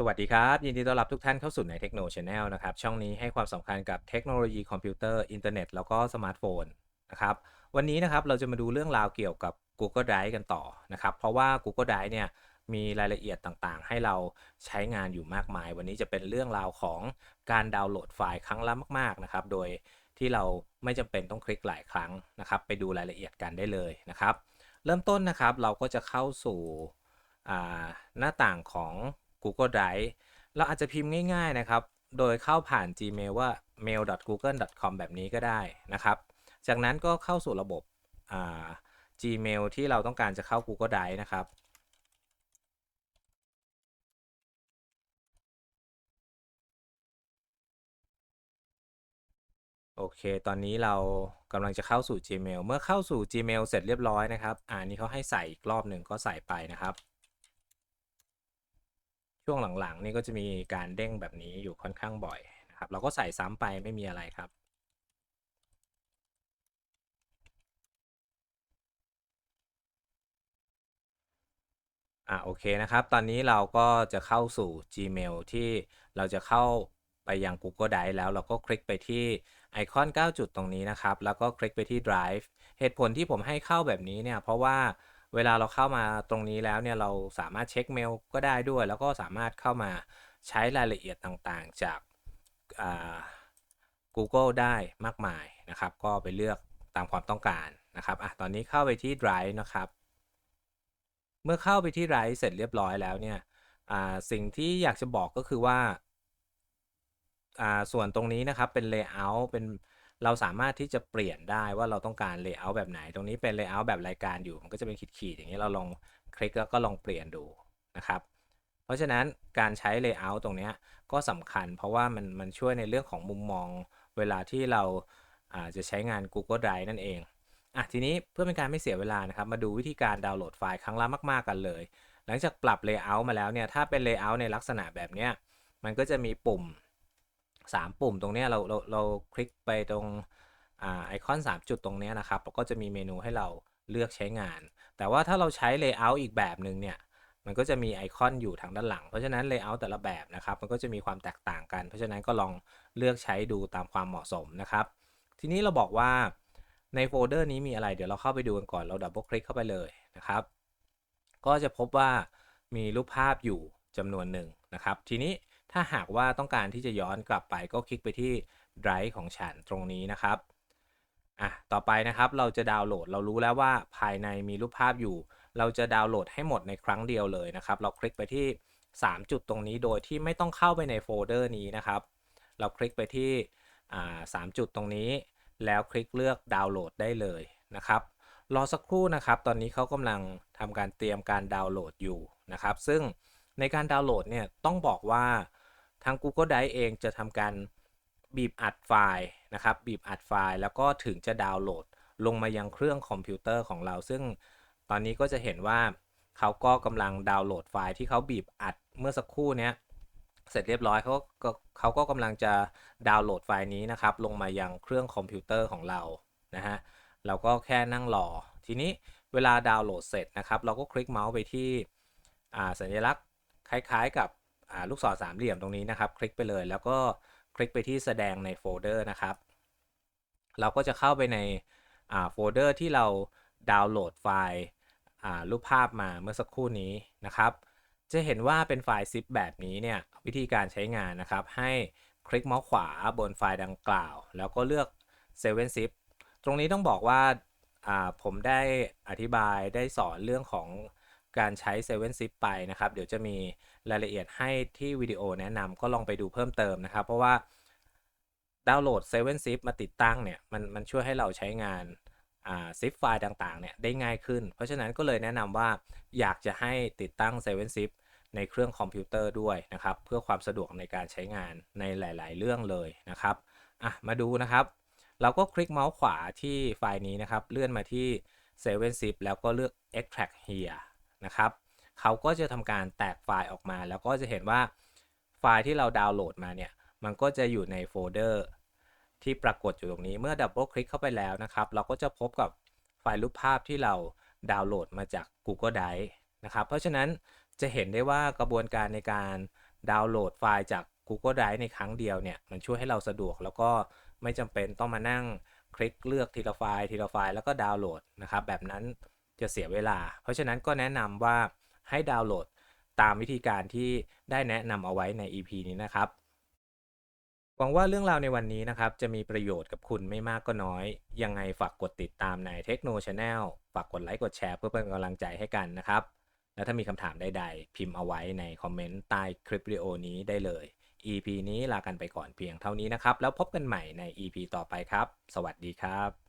สวัสดีครับ ยินดีต้อนรับทุกท่านเข้าสู่ในเทคโน Channel นะครับ ช่องนี้ให้ความสำคัญกับเทคโนโลยีคอมพิวเตอร์อินเทอร์เน็ตแล้วก็สมาร์ทโฟนนะครับวันนี้นะครับเราจะมาดูเรื่องราวเกี่ยวกับ Google Drive กันต่อนะครับ เพราะว่า Google Drive เนี่ยมีรายละเอียดต่างๆ ให้เราใช้งานอยู่มากมาย วันนี้จะเป็นเรื่องราวของการดาวน์โหลดไฟล์ครั้งละมาก ๆนะครับ โดยที่เราไม่จำเป็นต้องคลิกหลายครั้งนะครับ ไปดูรายละเอียดกันได้เลยนะครับ เริ่มต้นนะครับเราก็จะเข้าสู่หน้าต่างของ Google Drive เราอาจจะพิมพ์ง่ายๆนะครับ โดยเข้าผ่าน Gmail ว่า mail.google.com แบบนี้ก็ได้นะครับ จากนั้นก็เข้าสู่ระบบ Gmail ที่เราต้องการจะเข้า Google Drive นะครับโอเค ตอนนี้เรากำลังจะเข้าสู่ Gmail เมื่อเข้าสู่ Gmail เสร็จเรียบร้อยนะครับ อ่านี่เขาให้ใส่อีกรอบหนึ่งก็ใส่ไปนะครับ ช่วงหลังๆ นี่ก็จะมีการเด้งแบบนี้อยู่ค่อนข้างบ่อยนะครับ เราก็ใส่ซ้ำไปไม่มีอะไรครับ อ่าโอเคนะครับ ตอนนี้เราก็จะเข้าสู่ Gmail ที่เราจะเข้าไปยัง Google Drive แล้วเราก็คลิกไปที่ไอคอน 9 จุดตรงนี้นะครับ แล้วก็คลิกไปที่ Drive เหตุผลที่ผมให้เข้าแบบนี้เนี่ย เพราะว่า เวลาเราเข้ามาตรงนี้แล้วเนี่ยเราสามารถเช็คเมลก็ได้ด้วย แล้วก็สามารถเข้ามาใช้รายละเอียดต่างๆ จากอ่า Google ได้มากมายนะครับ ก็ไปเลือกตามความต้องการนะครับอะตอนนี้เข้าไปที่ Drive นะครับ เมื่อเข้าไปที่ Drive เสร็จเรียบร้อยแล้วเนี่ยอ่าสิ่งที่อยากจะบอกก็คือว่าอ่า ส่วนตรงนี้นะครับเป็น Layout เป็น เราสามารถที่จะเปลี่ยนได้ว่าเราต้องการ Layout แบบไหน ตรงนี้เป็น Layout แบบรายการอยู่ มันก็จะเป็นขีดๆอย่างนี้เราลองคลิกแล้วก็ลองเปลี่ยนดูนะครับเพราะฉะนั้นการใช้ Layout ตรงนี้ก็สำคัญ เพราะว่ามันมันช่วยในเรื่องของมุมมองเวลาที่เราอาจะใช้งาน Google Drive นั่นเองอะทีนี้เพื่อเป็นการไม่เสียเวลานะครับ มาดูวิธีการดาวน์โหลดไฟล์ครั้งละมาก ๆ กันเลย หลังจากปรับ Layout มาแล้วเนี่ยถ้าเป็น Layout ในลักษณะแบบเนี้ยมันก็จะมีปุ่ม 3 ปุ่มตรงนี้เราเราเราคลิกไปตรงอ่าไอคอน 3 จุดตรงนี้นะครับก็จะมีเมนูให้เราเลือกใช้งาน แต่ว่าถ้าเราใช้ Layout อีกแบบหนึ่งเนี่ยมันก็จะมีไอคอนอยู่ทางด้านหลัง เพราะฉะนั้น Layout แต่ละแบบนะครับมันก็จะมีความแตกต่างกัน เพราะฉะนั้นก็ลองเลือกใช้ดูตามความเหมาะสมนะครับ ทีนี้เราบอกว่าในโฟลเดอร์นี้มีอะไรเดี๋ยวเราเข้าไปดูกันก่อนเราดับเบิลคลิกเข้าไปเลยนะครับ ก็จะพบว่ามีรูปภาพอยู่จำนวนหนึ่งนะครับ ทีนี้ ถ้าหากว่าต้องการที่จะย้อนกลับไปก็คลิกไปที่ Drive ของฉันตรงนี้นะครับอะต่อไปนะครับเราจะดาวน์โหลดเรารู้แล้วว่าภายในมีรูปภาพอยู่ เราจะดาวน์โหลดให้หมดในครั้งเดียวเลยนะครับ เราคลิกไปที่ 3 จุดตรงนี้โดยที่ไม่ต้องเข้าไปในโฟลเดอร์นี้นะครับ เราคลิกไปที่สามจุดตรงนี้ แล้วคลิกเลือกดาวน์โหลดได้เลยนะครับรอสักครู่นะครับ ตอนนี้เขากำลังทำการเตรียมการดาวน์โหลดอยู่นะครับ ซึ่งในการดาวน์โหลดเนี่ยต้องบอกว่า ทาง Google Drive เองจะทำการบีบอัดไฟล์นะครับ บีบอัดไฟล์ แล้วก็ถึงจะดาวน์โหลด ลงมายังเครื่องคอมพิวเตอร์ของเรา ซึ่งตอนนี้ก็จะเห็นว่าเขาก็กำลังดาวน์โหลดไฟล์ที่เขาบีบอัดเมื่อสักครู่นี้เสร็จเรียบร้อยเขาก็เขาก็กำลังจะดาวน์โหลดไฟล์นี้นะครับ ลงมายังเครื่องคอมพิวเตอร์ของเรานะฮะเราก็แค่นั่งรอ ทีนี้เวลาดาวน์โหลดเสร็จนะครับ เราก็คลิกเมาส์ไปที่สัญลักษณ์คล้ายๆกับ ลูกศรสามเหลี่ยมตรงนี้นะครับ คลิกไปเลย แล้วก็คลิกไปที่แสดงในโฟลเดอร์นะครับ เราก็จะเข้าไปในโฟลเดอร์ที่เราดาวน์โหลดไฟล์รูปภาพมาเมื่อสักครู่นี้นะครับ จะเห็นว่าเป็นไฟล์ zip แบบนี้เนี่ยวิธีการใช้งานนะครับ ให้คลิกเมาส์ขวาบนไฟล์ดังกล่าว แล้วก็เลือก 7 zip ตรงนี้ต้องบอกว่าผมได้อธิบายได้สอนเรื่องของ การใช้7 zip ไปนะครับ เดี๋ยวจะมีรายละเอียดให้ที่วิดีโอแนะนำก็ลองไปดูเพิ่มเติมนะครับ เพราะว่าดาวน์โหลด7 zip มาติดตั้งเนี่ยมันมันช่วยให้เราใช้งานซิปไฟล์ต่างๆเนี่ยได้ง่ายขึ้น เพราะฉะนั้นก็เลยแนะนำว่าอยากจะให้ติดตั้ง7 zip ในเครื่องคอมพิวเตอร์ด้วยนะครับ เพื่อความสะดวกในการใช้งานในหลาย ๆ เรื่องเลยนะครับอะมาดูนะครับ เราก็คลิกเมาส์ขวาที่ไฟล์นี้นะครับ เลื่อนมาที่7 zip แล้วก็เลือก extract here นะครับเขาก็จะทำการแตกไฟล์ออกมา แล้วก็จะเห็นว่าไฟล์ที่เราดาวน์โหลดมาเนี่ยมันก็จะอยู่ในโฟลเดอร์ที่ปรากฏอยู่ตรงนี้เมื่อดับเบิลคลิกเข้าไปแล้วนะครับ เราก็จะพบกับไฟล์รูปภาพที่เราดาวน์โหลดมาจาก Google Drive นะครับ เพราะฉะนั้นจะเห็นได้ว่ากระบวนการในการดาวน์โหลดไฟล์จาก Google Drive ในครั้งเดียวเนี่ยมันช่วยให้เราสะดวก แล้วก็ไม่จำเป็นต้องมานั่งคลิกเลือกทีละไฟล์ทีละไฟล์แล้วก็ดาวน์โหลดนะครับแบบนั้น จะเสียเวลา เพราะฉะนั้นก็แนะนำว่าให้ดาวน์โหลดตามวิธีการที่ได้แนะนำเอาไว้ใน EP นี้นะครับ หวังว่าเรื่องราวในวันนี้นะครับ จะมีประโยชน์กับคุณไม่มากก็น้อย ยังไงฝากกดติดตามใน Techno Channel ฝากกดไลค์กดแชร์เพื่อเป็นกำลังใจให้กันนะครับ แล้วถ้ามีคำถามใดๆ พิมพ์เอาไว้ในคอมเมนต์ใต้คลิปวิดีโอนี้ได้เลย EP นี้ลากันไปก่อนเพียงเท่านี้นะครับ แล้วพบกันใหม่ใน EP ต่อไปครับ สวัสดีครับ